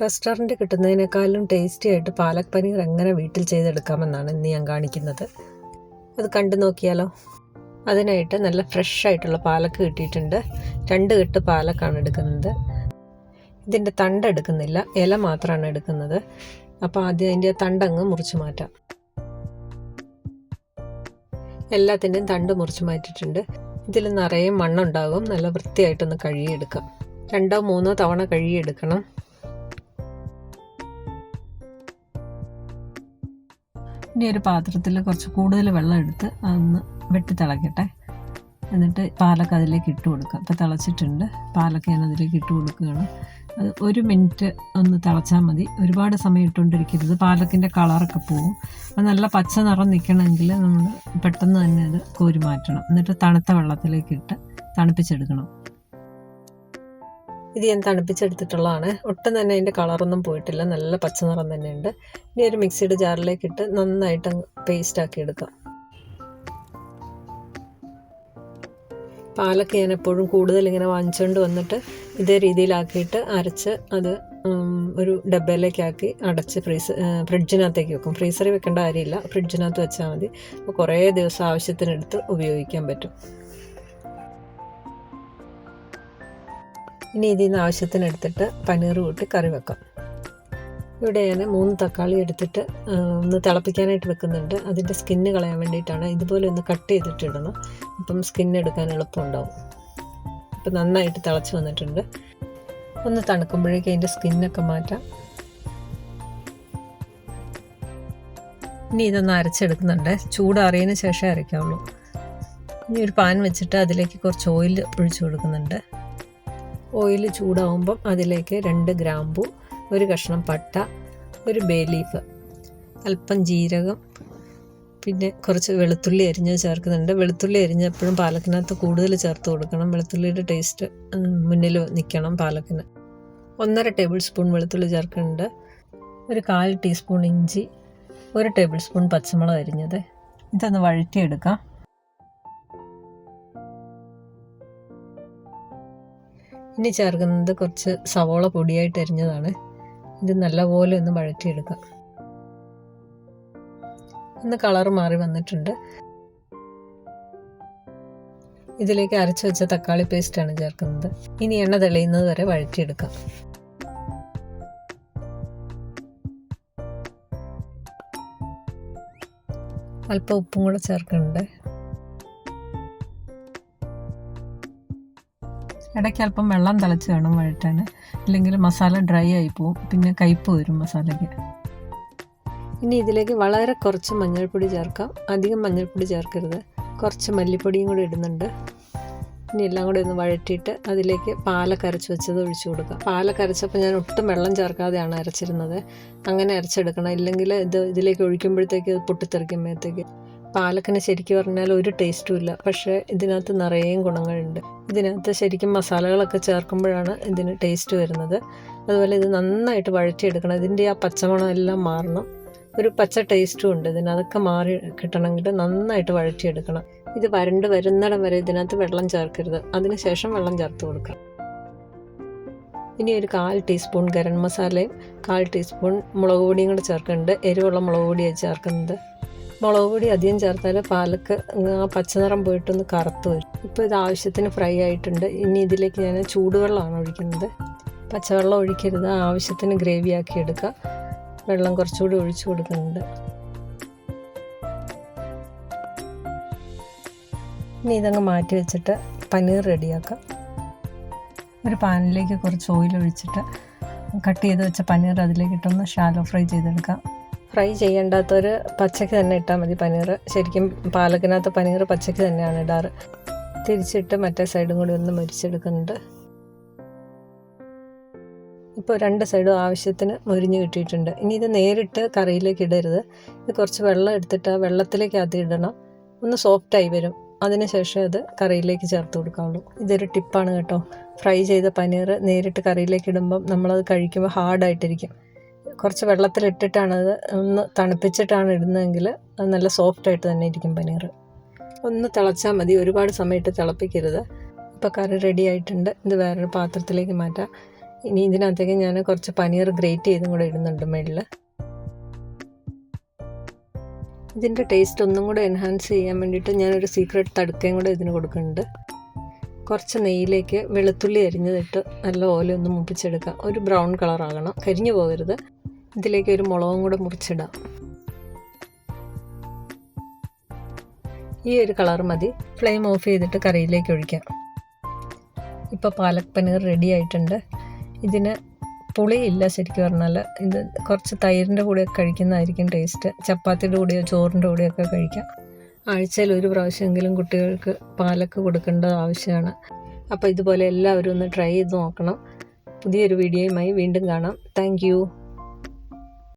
Restaurant കിട്ടുന്നതിനേക്കാളും tasty ആയിട്ട് പാലക് പനീർ എങ്ങനെ വീട്ടിൽ ചെയ്തെടുക്കാമെന്നാണ് ഇന്ന് ഞാൻ കാണിക്കുന്നത്. അത് കണ്ടു നോക്കിയാലോ? അതിനായിട്ട് നല്ല ഫ്രഷ് ആയിട്ടുള്ള പാലക്ക് കിട്ടിയിട്ടുണ്ട്. രണ്ട് കെട്ട് പാലക്കാണ് എടുക്കുന്നത്. ഇതിന്റെ തണ്ട് എടുക്കുന്നില്ല ഇല മാത്രമാണ് എടുക്കുന്നത്. അപ്പോൾ ആദ്യം അതിന്റെ തണ്ടങ്ങ് മുറിച്ച് മാറ്റാം. എല്ലാത്തിന്റെയും തണ്ട് മുറിച്ച് മാറ്റിയിട്ടുണ്ട്. ഇതിൽ നിറയെ മണ്ണുണ്ടാകും. നല്ല വൃത്തിയായിട്ടൊന്ന് കഴുകിയെടുക്കാം. രണ്ടോ മൂന്നോ തവണ കഴുകിയെടുക്കണം. ഇനി ഒരു പാത്രത്തിൽ കുറച്ച് കൂടുതൽ വെള്ളം എടുത്ത് അതൊന്ന് വെട്ടി തിളക്കട്ടെ. എന്നിട്ട് പാലൊക്കെ അതിലേക്ക് ഇട്ട് കൊടുക്കുക. ഇപ്പോൾ തിളച്ചിട്ടുണ്ട്. പാലൊക്കെ ഞാൻ അതിലേക്ക് ഇട്ട് കൊടുക്കുകയാണ്. അത് ഒരു മിനിറ്റ് ഒന്ന് തിളച്ചാൽ മതി. ഒരുപാട് സമയം ഇട്ടുകൊണ്ടിരിക്കരുത്. പാലക്കിന്റെ കളറൊക്കെ പോകും അത് നല്ല പച്ച നിറം നിൽക്കണമെങ്കിൽ നമ്മൾ പെട്ടെന്ന് തന്നെ അത് കോരി മാറ്റണം. എന്നിട്ട് തണുത്ത വെള്ളത്തിലേക്ക് ഇട്ട് തണുപ്പിച്ചെടുക്കണം. ഇത് ഞാൻ തണുപ്പിച്ചെടുത്തിട്ടുള്ളതാണ്. ഒട്ടും തന്നെ അതിന്റെ കളറൊന്നും പോയിട്ടില്ല. നല്ല പച്ച നിറം തന്നെയുണ്ട്. ഇനി ഒരു മിക്സിയുടെ ജാറിലേക്ക് ഇട്ട് നന്നായിട്ട് പേസ്റ്റ് ആക്കി എടുക്കാം. പാലൊക്കെ ഞാൻ എപ്പോഴും കൂടുതൽ ഇങ്ങനെ വാങ്ങിച്ചുകൊണ്ട് വന്നിട്ട് ഇതേ രീതിയിലാക്കിയിട്ട് അരച്ച് അത് ഒരു ഡബ്ബയിലേക്കാക്കി അടച്ച് ഫ്രീസ് ഫ്രിഡ്ജിനകത്തേക്ക് വെക്കും. ഫ്രീസറിൽ വെക്കേണ്ട കാര്യമില്ല. ഫ്രിഡ്ജിനകത്ത് വെച്ചാൽ മതി. അപ്പോൾ കുറേ ദിവസം ആവശ്യത്തിനെടുത്ത് ഉപയോഗിക്കാൻ പറ്റും. ഇനി ഇതിൽ നിന്ന് ആവശ്യത്തിനെടുത്തിട്ട് പനീർ കൂട്ടി കറി വെക്കാം. ഇവിടെ ഞാൻ മൂന്ന് തക്കാളി എടുത്തിട്ട് ഒന്ന് തിളപ്പിക്കാനായിട്ട് വെക്കുന്നുണ്ട്. അതിന്റെ സ്കിന്ന് കളയാൻ വേണ്ടിയിട്ടാണ്. ഇതുപോലെ ഒന്ന് കട്ട് ചെയ്തിട്ടിടണം ഇപ്പം സ്കിന്ന് എടുക്കാൻ എളുപ്പമുണ്ടാവും. ഇപ്പം നന്നായിട്ട് തിളച്ച് വന്നിട്ടുണ്ട്. ഒന്ന് തണുക്കുമ്പോഴേക്കും അതിന്റെ സ്കിന്നൊക്കെ മാറ്റാം. ഇനി ഇതൊന്ന് അരച്ചെടുക്കുന്നുണ്ട്. ചൂടാറിയതിന് ശേഷമേ അരയ്ക്കാവുള്ളൂ. ഇനി ഒരു പാൻ വെച്ചിട്ട് അതിലേക്ക് കുറച്ച് ഓയിൽ ഒഴിച്ചു കൊടുക്കുന്നുണ്ട്. ഓയിൽ ചൂടാവുമ്പം അതിലേക്ക് രണ്ട് ഗ്രാമ്പു ഒരു കഷ്ണം പട്ട ഒരു ബേ ലീഫ് അല്പം ജീരകം പിന്നെ കുറച്ച് വെളുത്തുള്ളി അരിഞ്ഞ് ചേർക്കുന്നുണ്ട്. വെളുത്തുള്ളി അരിഞ്ഞപ്പോഴും പാലക്കിനകത്ത് കൂടുതൽ ചേർത്ത് കൊടുക്കണം. വെളുത്തുള്ളിയുടെ ടേസ്റ്റ് മുന്നിൽ നിൽക്കണം പാലക്കിന്. ഒന്നര ടേബിൾ സ്പൂൺ വെളുത്തുള്ളി ചേർക്കുന്നുണ്ട്. ഒരു കാൽ ടീസ്പൂൺ ഇഞ്ചി ഒരു ടേബിൾ സ്പൂൺ പച്ചമുളക് അരിഞ്ഞത്. ഇതൊന്ന് വഴറ്റിയെടുക്കാം. ഇനി ചേർക്കുന്നത് കുറച്ച് സവോള പൊടിയായിട്ട് അരിഞ്ഞതാണ് ഇത് നല്ലപോലെ ഒന്ന് വഴറ്റിയെടുക്കാം. ഒന്ന് കളർ മാറി വന്നിട്ടുണ്ട്. ഇതിലേക്ക് അരച്ചു വെച്ച തക്കാളി പേസ്റ്റാണ് ചേർക്കുന്നത്. ഇനി എണ്ണ തെളിയുന്നത് വരെ വഴറ്റിയെടുക്കാം. അല്പം ഉപ്പും കൂടെ ചേർക്കുന്നുണ്ട്. ഇടയ്ക്ക് അല്പം വെള്ളം തിളച്ച് വേണം വഴറ്റാൻ. ഇല്ലെങ്കിൽ മസാല ഡ്രൈ ആയി പോവും. പിന്നെ കയ്പ്പ് വരും മസാലയ്ക്ക്. ഇനി ഇതിലേക്ക് വളരെ കുറച്ച് മഞ്ഞൾപ്പൊടി ചേർക്കാം. അധികം മഞ്ഞൾപ്പൊടി ചേർക്കരുത്. കുറച്ച് മല്ലിപ്പൊടിയും കൂടി ഇടുന്നുണ്ട്. ഇനി എല്ലാം കൂടി ഒന്ന് വഴറ്റിയിട്ട് അതിലേക്ക് പാലൊക്കെ അരച്ച് വെച്ചത് ഒഴിച്ചു കൊടുക്കാം. പാലൊക്കെ അരച്ചപ്പോൾ ഞാൻ ഒട്ടും വെള്ളം ചേർക്കാതെയാണ് അരച്ചിരുന്നത്. അങ്ങനെ അരച്ചെടുക്കണം. ഇല്ലെങ്കിൽ ഇത് ഇതിലേക്ക് ഒഴിക്കുമ്പോഴത്തേക്ക് പൊട്ടിത്തെറിക്കുമ്പോഴത്തേക്ക് പാലക്കിന് ശരിക്കും പറഞ്ഞാൽ ഒരു ടേസ്റ്റും ഇല്ല. പക്ഷേ ഇതിനകത്ത് നിറയെ ഗുണങ്ങളുണ്ട്. ഇതിനകത്ത് ശരിക്കും മസാലകളൊക്കെ ചേർക്കുമ്പോഴാണ് ഇതിന് ടേസ്റ്റ് വരുന്നത്. അതുപോലെ ഇത് നന്നായിട്ട് വഴറ്റിയെടുക്കണം. ഇതിന്റെ ആ പച്ചമണം എല്ലാം മാറണം. ഒരു പച്ച ടേസ്റ്റും ഉണ്ട് ഇതിന്. അതൊക്കെ മാറി കിട്ടണമെങ്കിൽ നന്നായിട്ട് വഴറ്റിയെടുക്കണം. ഇത് വരണ്ട് വരുന്നിടം വരെ ഇതിനകത്ത് വെള്ളം ചേർക്കരുത്. അതിനുശേഷം വെള്ളം ചേർത്ത് കൊടുക്കണം ഇനി ഒരു കാൽ ടീസ്പൂൺ ഗരം മസാലയും കാൽ ടീസ്പൂൺ മുളക് പൊടിയും കൂടെ ചേർക്കുന്നുണ്ട്. എരിവുള്ള മുളക് പൊടിയാണ് ചേർക്കുന്നത്. മുളക് പൊടി അധികം ചേർത്താൽ പാലക്ക് ആ പച്ചനിറം പോയിട്ടൊന്ന് കറുത്ത് വരും. ഇപ്പോൾ ഇത് ആവശ്യത്തിന് ഫ്രൈ ആയിട്ടുണ്ട്. ഇനി ഇതിലേക്ക് ഞാൻ ചൂടുവെള്ളമാണ് ഒഴിക്കുന്നത്. പച്ചവെള്ളം ഒഴിക്കരുത്. ആവശ്യത്തിന് ഗ്രേവി ആക്കി എടുക്കുക. വെള്ളം കുറച്ചുകൂടി ഒഴിച്ചു കൊടുക്കുന്നുണ്ട്. ഇനി ഇതങ്ങ് മാറ്റി വെച്ചിട്ട് പനീർ റെഡിയാക്കാം. ഒരു പാനിലേക്ക് കുറച്ച് ഓയിൽ ഒഴിച്ചിട്ട് കട്ട് ചെയ്ത് വെച്ച പനീർ അതിലേക്ക് ഇട്ടൊന്ന് ഷാലോ ഫ്രൈ ചെയ്തെടുക്കാം. ഫ്രൈ ചെയ്യേണ്ടാത്തൊരു പച്ചക്ക് തന്നെ ഇട്ടാൽ മതി പനീർ ശരിക്കും പാലക്കിനകത്ത് പനീർ പച്ചക്ക് തന്നെയാണ് ഇടാറ്. തിരിച്ചിട്ട് മറ്റേ സൈഡും കൂടി ഒന്ന് മുരിച്ചെടുക്കുന്നുണ്ട്. ഇപ്പോൾ രണ്ട് സൈഡും ആവശ്യത്തിന് മുരിഞ്ഞ് കിട്ടിയിട്ടുണ്ട്. ഇനി ഇത് നേരിട്ട് കറിയിലേക്ക് ഇടരുത്. ഇത് കുറച്ച് വെള്ളം എടുത്തിട്ട് ആ വെള്ളത്തിലേക്ക് ആദ്യം ഇടണം. ഒന്ന് സോഫ്റ്റായി വരും. അതിനുശേഷം അത് കറിയിലേക്ക് ചേർത്ത് കൊടുക്കാവുള്ളൂ. ഇതൊരു ടിപ്പാണ് കേട്ടോ. ഫ്രൈ ചെയ്ത പനീർ നേരിട്ട് കറിയിലേക്ക് ഇടുമ്പം നമ്മളത് കഴിക്കുമ്പോൾ ഹാർഡായിട്ടിരിക്കും കുറച്ച് വെള്ളത്തിലിട്ടിട്ടാണ് അത് ഒന്ന് തണുപ്പിച്ചിട്ടാണ് ഇടുന്നതെങ്കിൽ അത് നല്ല സോഫ്റ്റായിട്ട് തന്നെ ഇരിക്കും പനീർ. ഒന്ന് തിളച്ചാൽ മതി. ഒരുപാട് സമയത്ത് തിളപ്പിക്കരുത്. ഇപ്പോൾ കറി റെഡി ആയിട്ടുണ്ട്. ഇത് വേറൊരു പാത്രത്തിലേക്ക് മാറ്റാം. ഇനി ഇതിനകത്തേക്ക് ഞാൻ കുറച്ച് പനീർ ഗ്രേറ്റ് ചെയ്തും കൂടെ ഇടുന്നുണ്ട് മേളിൽ ഇതിന്റെ ടേസ്റ്റ് ഒന്നും കൂടെ എൻഹാൻസ് ചെയ്യാൻ വേണ്ടിയിട്ട് ഞാനൊരു സീക്രട്ട് തടുക്കയും കൂടെ ഇതിന് കൊടുക്കുന്നുണ്ട്. കുറച്ച് നെയ്യിലേക്ക് വെളുത്തുള്ളി അരിഞ്ഞതിട്ട് നല്ല ഓല ഒന്ന് മുപ്പിച്ചെടുക്കുക. ഒരു ബ്രൗൺ കളർ ആകണം. കരിഞ്ഞു പോകരുത്. ഇതിലേക്ക് ഒരു മുളകും കൂടെ മുറിച്ചിടാം. ഈ ഒരു കളർ മതി. ഫ്ലെയിം ഓഫ് ചെയ്തിട്ട് കറിയിലേക്ക് ഒഴിക്കാം. ഇപ്പോൾ പാലക് പനീർ റെഡി ആയിട്ടുണ്ട്. ഇതിന് പുളിയില്ല ശരിക്കും പറഞ്ഞാൽ. ഇത് കുറച്ച് തൈരിന്റെ കൂടെയൊക്കെ കഴിക്കുന്നതായിരിക്കും ടേസ്റ്റ് ചപ്പാത്തിയുടെ കൂടെയോ ചോറിന്റെ കൂടെയൊക്കെ കഴിക്കാം. ആഴ്ചയിൽ ഒരു പ്രാവശ്യമെങ്കിലും കുട്ടികൾക്ക് പാലൊക്കെ കൊടുക്കേണ്ടത് ആവശ്യമാണ്. അപ്പോൾ ഇതുപോലെ എല്ലാവരും ഒന്ന് ട്രൈ ചെയ്ത് നോക്കണം. പുതിയൊരു വീഡിയോയുമായി വീണ്ടും കാണാം. താങ്ക്